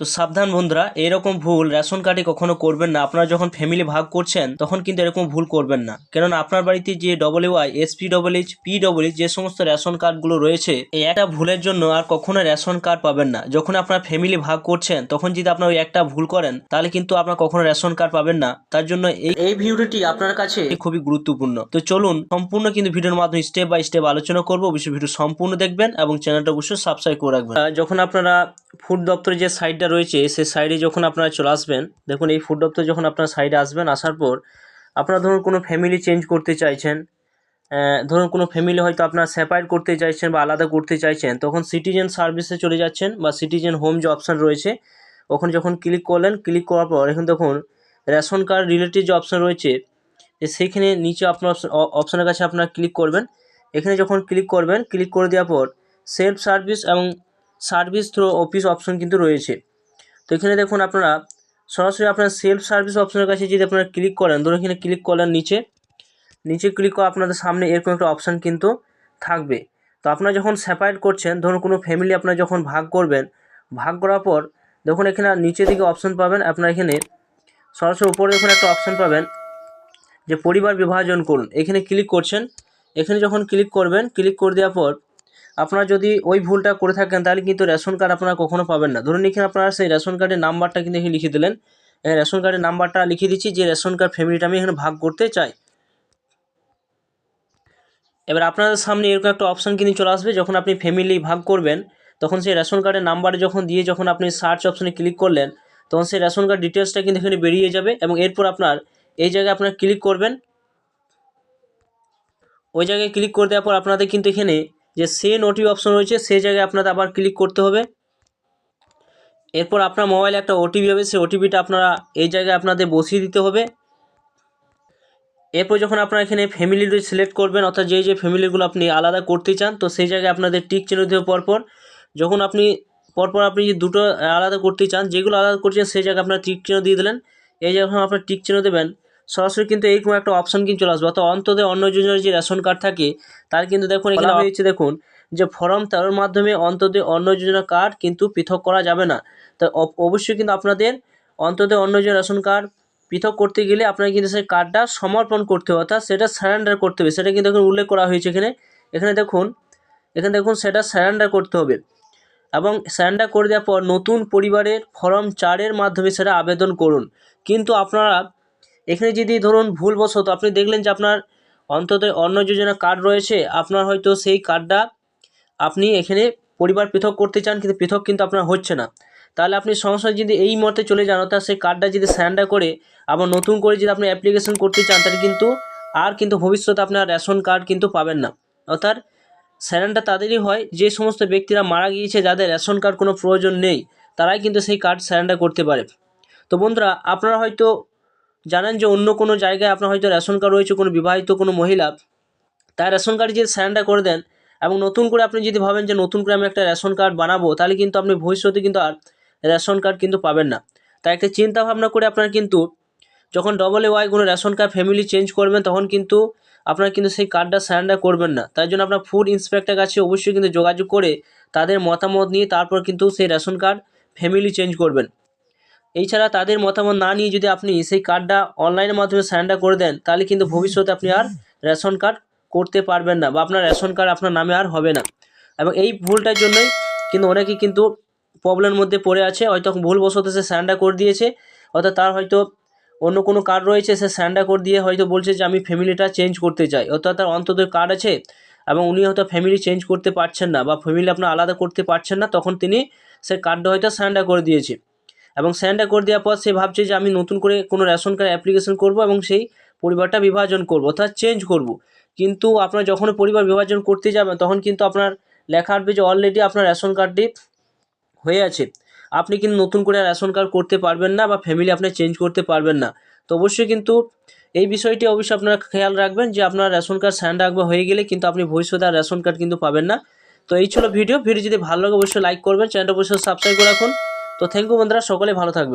তো সাবধান বন্ধুরা, এরকম ভুল রেশন কার্ডে কখনো করবেন না। আপনারা যখন ফ্যামিলি ভাগ করছেন, তখন কিন্তু এরকম ভুল করবেন না। কেননা আপনার বাড়িতে যে double Y SP H P double H যে সমস্ত রেশন কার্ডগুলো রয়েছে, এই একটা ভুলের জন্য আর কখনো রেশন কার্ড পাবেন না। যখন আপনার ফ্যামিলি ভাগ করছেন, তখন যদি আপনার ওই একটা ভুল করেন, তাহলে কিন্তু আপনার কখনো রেশন কার্ড পাবেন না। তার জন্য এই এই ভিডিওটি আপনার কাছে খুবই গুরুত্বপূর্ণ। তো চলুন, সম্পূর্ণ কিন্তু ভিডিওর মাধ্যমে স্টেপ বাই স্টেপ আলোচনা করব। অবশ্যই ভিডিও সম্পূর্ণ দেখবেন এবং চ্যানেলটা অবশ্যই সাবস্ক্রাইব করে রাখবেন। যখন আপনারা ফুড দপ্তরের যে সাইডটা রয়েছে সেই সাইডে যখন আপনারা চলে আসবেন, দেখুন এই ফুড দপ্তর যখন আপনার সাইডে আসবেন, আসার পর আপনারা ধরুন কোনো ফ্যামিলি চেঞ্জ করতে চাইছেন ধরুন কোনো ফ্যামিলি হয়তো আপনার সেপারেট করতে চাইছেন বা আলাদা করতে চাইছেন, তখন সিটিজেন সার্ভিসে চলে যাচ্ছেন বা সিটিজেন হোম যে অপশান রয়েছে, ওখানে যখন ক্লিক করলেন ক্লিক করার পর এখন দেখুন রেশন কার্ড রিলেটেড যে অপশান রয়েছে সেখানে নিচে আপনার অপশানের কাছে আপনারা ক্লিক করবেন। এখানে যখন ক্লিক করবেন ক্লিক করে দেওয়ার পর সেলফ সার্ভিস এবং সার্ভিস থ্রো অফিস অপশন কিন্তু রয়েছে। তো এখানে দেখুন আপনারা, সরাসরি আপনার সেলফ সার্ভিস অপশনের কাছে যদি আপনারা ক্লিক করেন, ধরুন এখানে ক্লিক করলেন নিচে নিচে ক্লিক করে আপনাদের সামনে এরকম একটা অপশান কিন্তু থাকবে। তো আপনারা যখন সেপারেট করছেন, ধরুন কোনো ফ্যামিলি আপনারা যখন ভাগ করবেন, ভাগ করার পর দেখুন এখানে নিচে দিকে অপশন পাবেন, আপনারা এখানে সরাসরি উপরে দেখুন একটা অপশন পাবেন, যে পরিবার বিভাজন করুন। এখানে ক্লিক করছেন, এখানে যখন ক্লিক করবেন ক্লিক করে দেওয়ার পর আপনারা যদি ওই ভুলটা করে থাকেন, তাহলে কিন্তু রেশন কার্ড আপনারা কখনো পাবেন না। ধরুন এখানে আপনারা সেই রেশন কার্ডের নাম্বারটা কিন্তু এখানে লিখে দিলেন। রেশন কার্ডের নাম্বারটা লিখে দিচ্ছি, যে রেশন কার্ড ফ্যামিলিটা আমি এখানে ভাগ করতে চাই। এবার আপনাদের সামনে এরকম একটা অপশান কিন্তু চলে আসবে, যখন আপনি ফ্যামিলি ভাগ করবেন, তখন সেই রেশন কার্ডের নাম্বারে যখন দিয়ে যখন আপনি সার্চ অপশানে ক্লিক করলেন, তখন সেই রেশন কার্ড ডিটেলসটা কিন্তু এখানে বেরিয়ে যাবে এবং এরপর আপনার এই জায়গায় আপনার ক্লিক করবেন। ওই জায়গায় ক্লিক করে দেওয়ার পর আপনাদের কিন্তু এখানে যে সেন ওটিপি অপশন রয়েছে সেই জায়গায় আপনাদের আবার ক্লিক করতে হবে। এরপর আপনার মোবাইলে একটা ওটিপি হবে, সেই ওটিপিটা আপনারা এই জায়গায় আপনাদের বসিয়ে দিতে হবে। এরপর যখন আপনারা এখানে ফ্যামিলি সিলেক্ট করবেন, অর্থাৎ যেই যে ফ্যামিলিগুলো আপনি আলাদা করতে চান, তো সেই জায়গায় আপনাদের টিক চিহ্ন দেবে পরপর। যখন আপনি, পরপর আপনি যে দুটো আলাদা করতে চান, যেগুলো আলাদা করছেন, সেই জায়গায় আপনার টিক চিহ্ন দিয়ে দিলেন। এই যখন আপনার টিক চিহ্ন দেবেন সরাসরি কিন্তু এইরকম একটা অপশন কিন্তু চলে আসবে। অর্থাৎ অন্তদে অন্য যোজনার যে রেশন কার্ড থাকে তার কিন্তু দেখুন এখানে হয়েছে দেখুন যে ফর্ম তেরোর মাধ্যমে অন্তদে অন্য যোজনা কার্ড কিন্তু পৃথক করা যাবে না। তো অবশ্যই কিন্তু আপনাদের অন্তদে অন্য যে রেশন কার্ড পৃথক করতে গেলে আপনাকে কিন্তু সেই কার্ডটা সমর্পণ করতে হবে অর্থাৎ সেটা সারেন্ডার করতে হবে। সেটা কিন্তু এখন উল্লেখ করা হয়েছে এখানে। এখানে দেখুন এখানে দেখুন সেটা সারেন্ডার করতে হবে। এবং সারেন্ডার করে দেওয়ার পর নতুন পরিবারের ফর্ম চারের মাধ্যমে সেটা আবেদন করুন। কিন্তু আপনারা এখানে যদি ধরুন ভুলবশত আপনি দেখলেন যে আপনার অন্তত অন্য যোজনা কার্ড রয়েছে, আপনার হয়তো সেই কার্ডটা আপনি এখানে পরিবার পৃথক করতে চান, কিন্তু পৃথক কিন্তু আপনার হচ্ছে না। তাহলে আপনি সংসার যদি এই মতে চলে যান, অর্থাৎ সেই কার্ডটা যদি স্যান্ডার করে আবার নতুন করে যদি আপনি অ্যাপ্লিকেশন করতে চান, তাহলে কিন্তু আর কিন্তু ভবিষ্যতে আপনার রেশন কার্ড কিন্তু পাবেন না। অর্থাৎ স্যারেন্ডার তাদেরই হয়, যে সমস্ত ব্যক্তিরা মারা গিয়েছে, যাদের রেশন কার্ড কোনো প্রয়োজন নেই, তারাই কিন্তু সেই কার্ড স্যারেন্ডার করতে পারে। তো বন্ধুরা, আপনারা হয়তো জানেন যে অন্য কোনো জায়গায় আপনার হয়তো রেশন কার্ড রয়েছে, কোনো বিবাহিত কোনো মহিলা তার রেশন কার্ড যদি স্যারেন্ডার করে দেন এবং নতুন করে আপনি যদি ভাবেন যে নতুন করে আমি একটা রেশন কার্ড বানাবো, তাহলে কিন্তু আপনি ভবিষ্যতে কিন্তু আর রেশন কার্ড কিন্তু পাবেন না। তাই একটা চিন্তা ভাবনা করে আপনার কিন্তু যখন ডবল এ ওয়াই কোনো রেশন কার্ড ফ্যামিলি চেঞ্জ করবেন, তখন কিন্তু আপনার কিন্তু সেই কার্ডটা সারেন্ডার করবেন না। তাই জন্য আপনার ফুড ইন্সপেক্টর কাছে অবশ্যই কিন্তু যোগাযোগ করে তাদের মতামত নিয়ে তারপর কিন্তু সেই রেশন কার্ড ফ্যামিলি চেঞ্জ করবেন। এছাড়া তাদের মতামত না নিয়ে যদি আপনি সেই কার্ডটা অনলাইনের মাধ্যমে সারেন্ডার করে দেন, তাহলে কিন্তু ভবিষ্যতে আপনি আর রেশন কার্ড করতে পারবেন না বা আপনার রেশন কার্ড আপনার নামে আর হবে না। এবং এই ভুলটার জন্যই কিন্তু অনেকে কিন্তু প্রবলেমের মধ্যে পড়ে আছে। হয়তো ভুলবশত সে সারেন্ডার করে দিয়েছে, অর্থাৎ তার হয়তো অন্য কোনো কার্ড রয়েছে, সে সারেন্ডার করে দিয়ে হয়তো বলছে যে, আমি ফ্যামিলিটা চেঞ্জ করতে চাই। অর্থাৎ তার অন্তত কার্ড আছে এবং উনি হয়তো ফ্যামিলি চেঞ্জ করতে পারছেন না বা ফ্যামিলি আপনার আলাদা করতে পারছেন না, তখন তিনি সে কার্ডটা হয়তো সারেন্ডার করে দিয়েছে। এবং সারেন্ডার করে দেওয়ার পর সে ভাবছে যে আমি নতুন করে কোনো রেশন কার্ড অ্যাপ্লিকেশন করব এবং সেই পরিবারটা বিভাজন করব, অর্থাৎ চেঞ্জ করব। কিন্তু আপনার যখন পরিবার বিভাজন করতে যাবেন তখন কিন্তু আপনার লেখা আসবে যে অলরেডি আপনার রেশন কার্ডটি হয়ে আছে। আপনি কিন্তু নতুন করে রেশন কার্ড করতে পারবেন না বা ফ্যামিলি আপনি চেঞ্জ করতে পারবেন না। তো অবশ্যই কিন্তু এই বিষয়টি অবশ্যই আপনারা খেয়াল রাখবেন যে আপনার রেশন কার্ড স্যান্ড রাখবে হয়ে গেলে কিন্তু আপনি ভবিষ্যতে আর রেশন কার্ড কিন্তু পাবেন না। তো এই ছিল ভিডিও ভিডিও যদি ভালো লাগে, অবশ্যই লাইক করবেন। চ্যানেলটা অবশ্যই সাবস্ক্রাইব করে রাখুন। তো থ্যাংক ইউ বন্ধুরা সকলে ভালো থাকবেন।